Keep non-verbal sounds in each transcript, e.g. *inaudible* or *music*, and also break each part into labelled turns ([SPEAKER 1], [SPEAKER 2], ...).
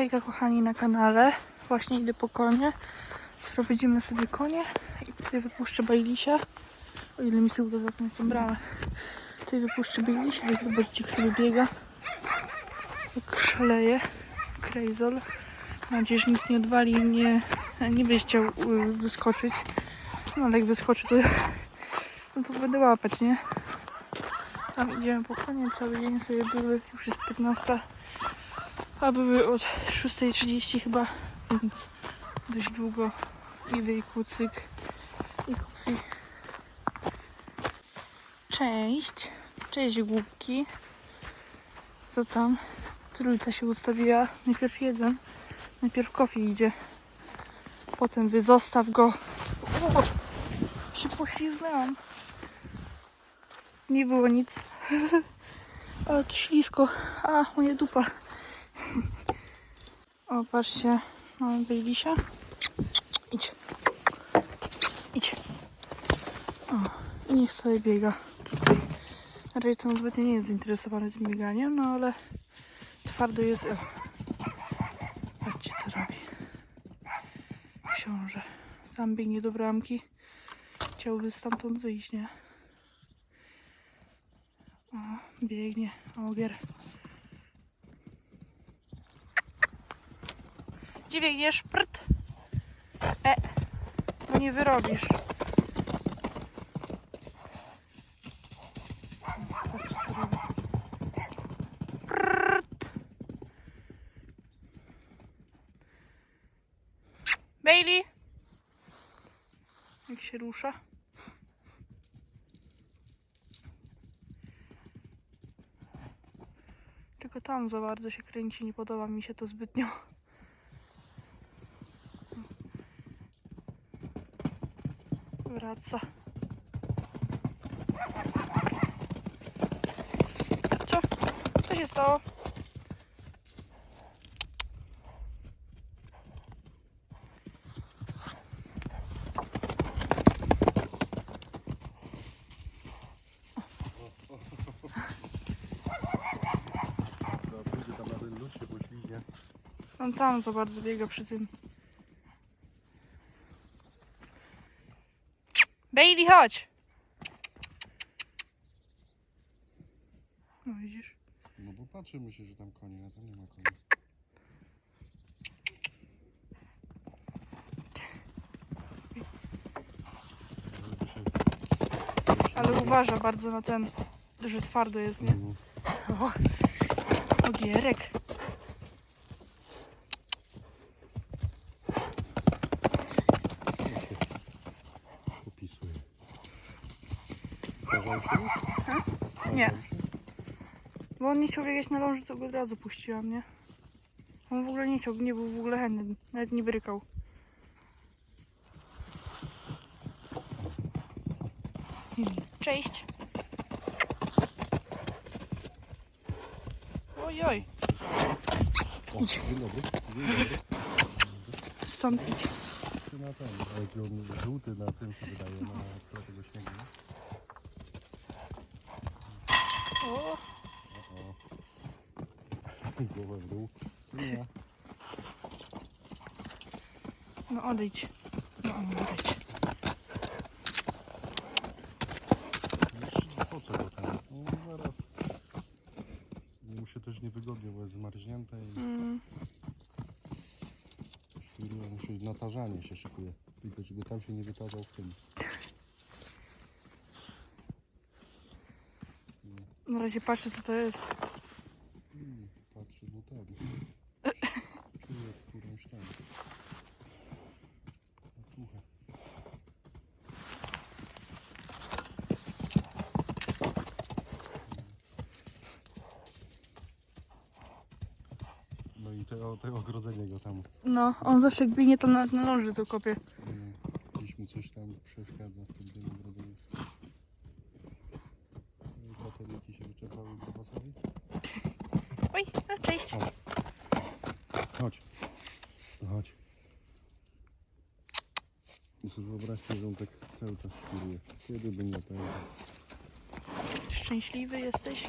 [SPEAKER 1] Hejka kochani na kanale. Właśnie idę po konie. Sprowadzimy sobie konie i tutaj wypuszczę Bajlisia. O ile mi się uda zamknąć tą bramę. Tutaj wypuszczę Bajlisia i zobaczcie jak sobie biega. Jak szaleje. Krejzol. Mam nadzieję, że nic nie odwali i nie, nie będzie chciał y, wyskoczyć. No ale jak wyskoczy to, *laughs* no to będę łapać, nie? Tam idziemy po konie, cały dzień sobie były, już jest 15. A były od 6.30 chyba, więc dość długo. I wyj kucyk, i kupi. Cześć, cześć głupki. Co tam? Trójca się ustawiła. Najpierw jeden, najpierw kofi idzie. Potem wy zostaw go. O, się poślizgnęłam. Nie było nic. *laughs* Ale to ślisko. A, moja dupa. O, patrzcie. Mamy Bejlisia. Idź. Idź. O, i niech sobie biega tutaj. Raczej to on zbytnio nie jest zainteresowany tym bieganiem, no ale twardo jest. Patrzcie, co robi. Książę. Tam biegnie do bramki. Chciałby stamtąd wyjść, nie? O, biegnie. Ogier. Gdzie biegniesz? Prt. E, bo nie wyrobisz. Prt. Bailey! Jak się rusza. Tylko tam za bardzo się kręci, nie podoba mi się to zbytnio. Wraca. Co? Co się stało? On tam za bardzo biega przy tym. Bailey, chodź! No widzisz?
[SPEAKER 2] No bo patrzy myślę, że tam konie, a tam nie ma koni.
[SPEAKER 1] Ale uważa bardzo na ten, że twardo jest, nie?
[SPEAKER 2] Mhm.
[SPEAKER 1] O, *laughs* ogierek. Nie. Bo on nie chciał biegać na ląży, to go od razu puściłam, nie? On w ogóle nie chciał, nie był w ogóle chętny, nawet nie brykał. Cześć. Oj, oj,
[SPEAKER 2] O, dzień dobry. Dzień dobry.
[SPEAKER 1] stąd idź.
[SPEAKER 2] Na ten, żółty na tym się wydaje, na tego śniegu. nie?
[SPEAKER 1] O.
[SPEAKER 2] Głowę w dół. Nie.
[SPEAKER 1] no odejdź. No odejdź.
[SPEAKER 2] No, Po co go tam? No, zaraz. Mu się też niewygodnie, bo jest zmarznięte i
[SPEAKER 1] Mm,
[SPEAKER 2] świruje, mu się na tarzanie się szykuje. Tylko żeby tam się nie wytarzał w tym.
[SPEAKER 1] Na razie patrzę co to jest.
[SPEAKER 2] Hmm, patrzy, no ten. Czuje którąś tam. Czuchę. No i te, o, te ogrodzenie go tam.
[SPEAKER 1] No, on zawsze jak biegnie to na, na ląży to kopie.
[SPEAKER 2] mm, Gdzieś mu coś tam przeszkadza w tym, tym ogrodzeniu. No i Bateryjki się wyczerpały grabasowi.
[SPEAKER 1] Oj, no, cześć.
[SPEAKER 2] Chodź. No Chodź. I sobie wyobraźcie, że on tak cały czas świruje. Kiedy by nie ten...
[SPEAKER 1] Szczęśliwy jesteś?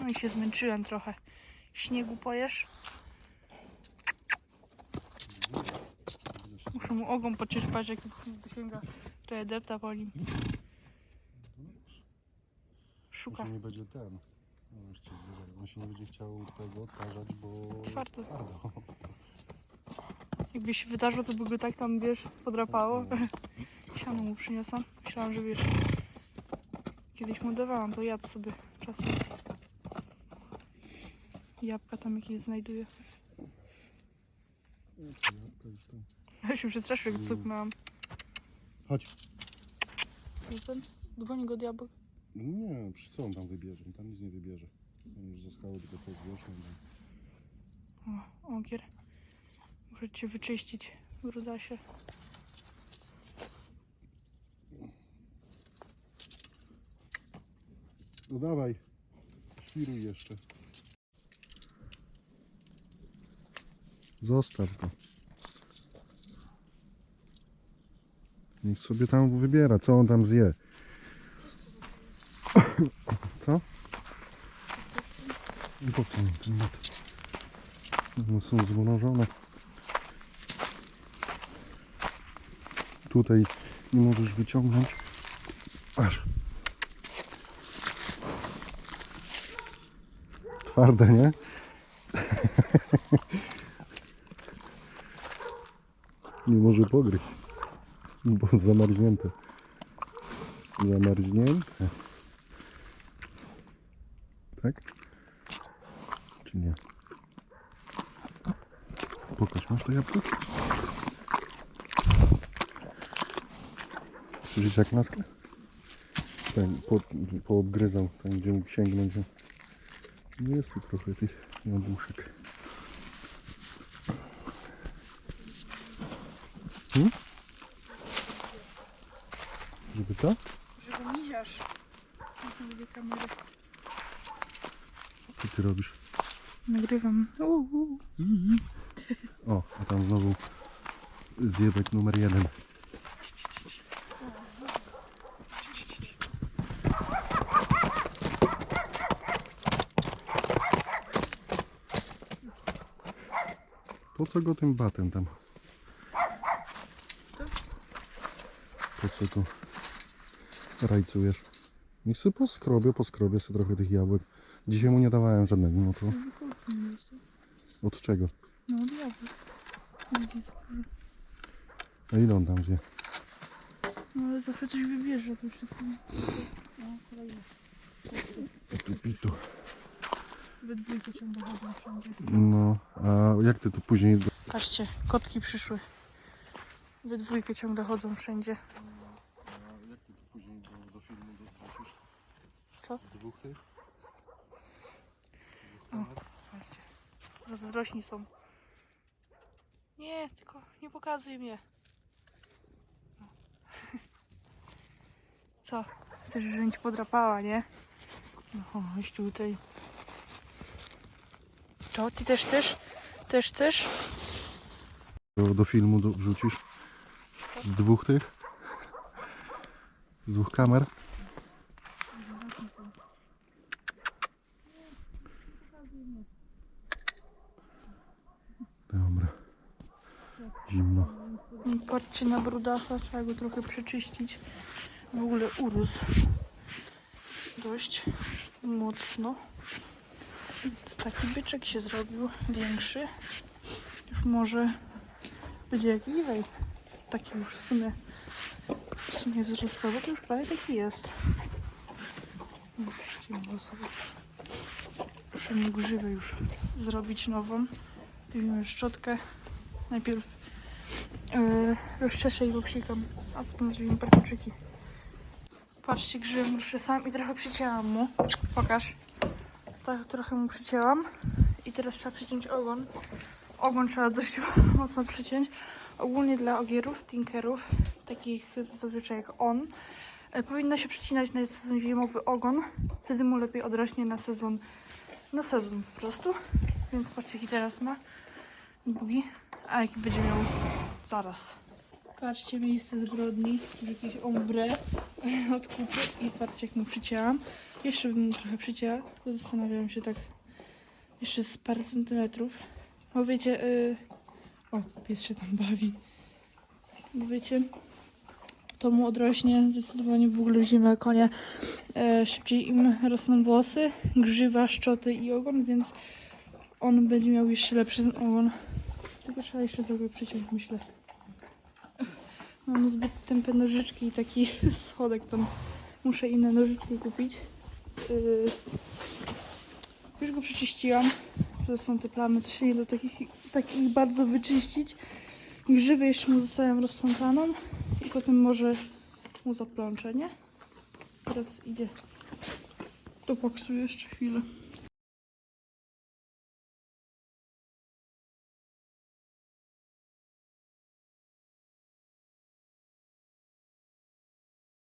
[SPEAKER 2] No,
[SPEAKER 1] i się zmęczyłem trochę. śniegu pojesz. Muszę mu ogon pocierpać, jak dosięga. Czekaj, depta po nim. Szuka.
[SPEAKER 2] Nie będzie ten. No już coś zegarł. On się nie będzie chciał tego odparzać, bo
[SPEAKER 1] Twardo.
[SPEAKER 2] jest twardo.
[SPEAKER 1] Jakby się wydarzyło, to by go tak tam, wiesz, podrapało. *laughs* Siano mu przyniosłam. Myślałam, że wiesz, kiedyś mu dawałam, to jadł sobie czasem. Jabłka tam jakieś znajduje. Ja się przestraszył, jak cuknęłam.
[SPEAKER 2] Chodź.
[SPEAKER 1] Ten, dzwoni go diabeł.
[SPEAKER 2] Nie, przy co on tam wybierze? On tam nic nie wybierze. On już zostało tylko to zgłośnią.
[SPEAKER 1] O, ogier. Muszę cię wyczyścić, brudasie.
[SPEAKER 2] No dawaj. Świruj jeszcze. Zostaw go. Niech sobie tam wybiera, co on tam zje. Co? Po co mi ten mat? One są zmrożone. Tutaj nie możesz wyciągnąć. Aż. Twarde, nie? *laughs* nie może pogryźć. Bo zamarznięte. Zamarznięte. Tak? Czy nie? Pokaż, masz to jabłko? Słyszysz jak laskę? Ten, po, poobgryzał, tam gdzie mógł sięgnąć. No jest tu trochę tych jabłuszek. Hmm? Żeby co?
[SPEAKER 1] Żeby miziarz. Nie lubię kamery.
[SPEAKER 2] Co ty robisz?
[SPEAKER 1] Nagrywam. Uuu.
[SPEAKER 2] O, a tam znowu zjebek numer jeden. Po co go tym batem tam? Po co tu rajcujesz? Niech sobie poskrobię, poskrobię sobie trochę tych jabłek. Dzisiaj mu nie dawałem żadnego, no to od czego?
[SPEAKER 1] No diabeł. Widzisz.
[SPEAKER 2] A ile on tam zje?
[SPEAKER 1] No ale zawsze coś wybierze to wszystko. No, kolejny.
[SPEAKER 2] Pitu, pitu.
[SPEAKER 1] We dwójkę ciągle chodzą wszędzie.
[SPEAKER 2] No, a jak ty tu później...
[SPEAKER 1] Patrzcie, kotki przyszły. We dwójkę ciągle chodzą wszędzie.
[SPEAKER 2] A jak ty tu później do, do filmu wrzucisz?
[SPEAKER 1] Co?
[SPEAKER 2] Z dwóch tych?
[SPEAKER 1] Zazdrośni są. Nie, tylko nie pokazuj mnie. *laughs* Co? Chcesz, żebym ci podrapała, nie? No chodź tutaj. Co? Ty też chcesz? Też chcesz?
[SPEAKER 2] Do, do filmu do, wrzucisz? Z dwóch tych? Z dwóch kamer?
[SPEAKER 1] Patrzcie na brudasa, trzeba go trochę przeczyścić. W ogóle urósł dość mocno. Więc taki byczek się zrobił, większy. Już może będzie jak Iwej. Taki już w sumie, w sumie wzrostowy, to już prawie taki jest. Muszę mu grzywę już zrobić nową. Bierzemy szczotkę. Najpierw rozczeszę i popsikam, a potem zrobimy parkuczyki. Patrzcie, grzywę muszę sam i trochę przycięłam mu. Pokaż. Tak, trochę mu przycięłam. I teraz trzeba przyciąć ogon. Ogon trzeba dość *laughs* mocno przyciąć. Ogólnie dla ogierów, tinkerów, takich zazwyczaj jak on, e, powinno się przycinać na sezon zimowy ogon. Wtedy mu lepiej odrośnie na sezon, na sezon po prostu. Więc patrzcie, jaki teraz ma. Długi. A jaki będzie miał Zaraz. Patrzcie, miejsce zbrodni. Jakieś ombre *laughs* od kupy i patrzcie jak mu przycięłam. Jeszcze bym mu trochę przycięła, tylko zastanawiałam się tak, Jeszcze z parę centymetrów. Bo wiecie, y... o, pies się tam bawi. Bo wiecie, to mu odrośnie zdecydowanie w ogóle zimę konie. E, szybciej im rosną włosy, grzywa, szczoty i ogon, więc on będzie miał jeszcze lepszy ogon. Tylko trzeba jeszcze trochę przyciąć, myślę. Mam zbyt tępe nożyczki i taki *laughs* schodek tam. Muszę inne nożyczki kupić. Yy, już go przeczyściłam. To są te plamy, to się nie da takich, takich bardzo wyczyścić. Grzywy jeszcze mu zostawiam rozplątaną i potem może mu zaplączę, nie? Teraz idzie do boksu jeszcze chwilę.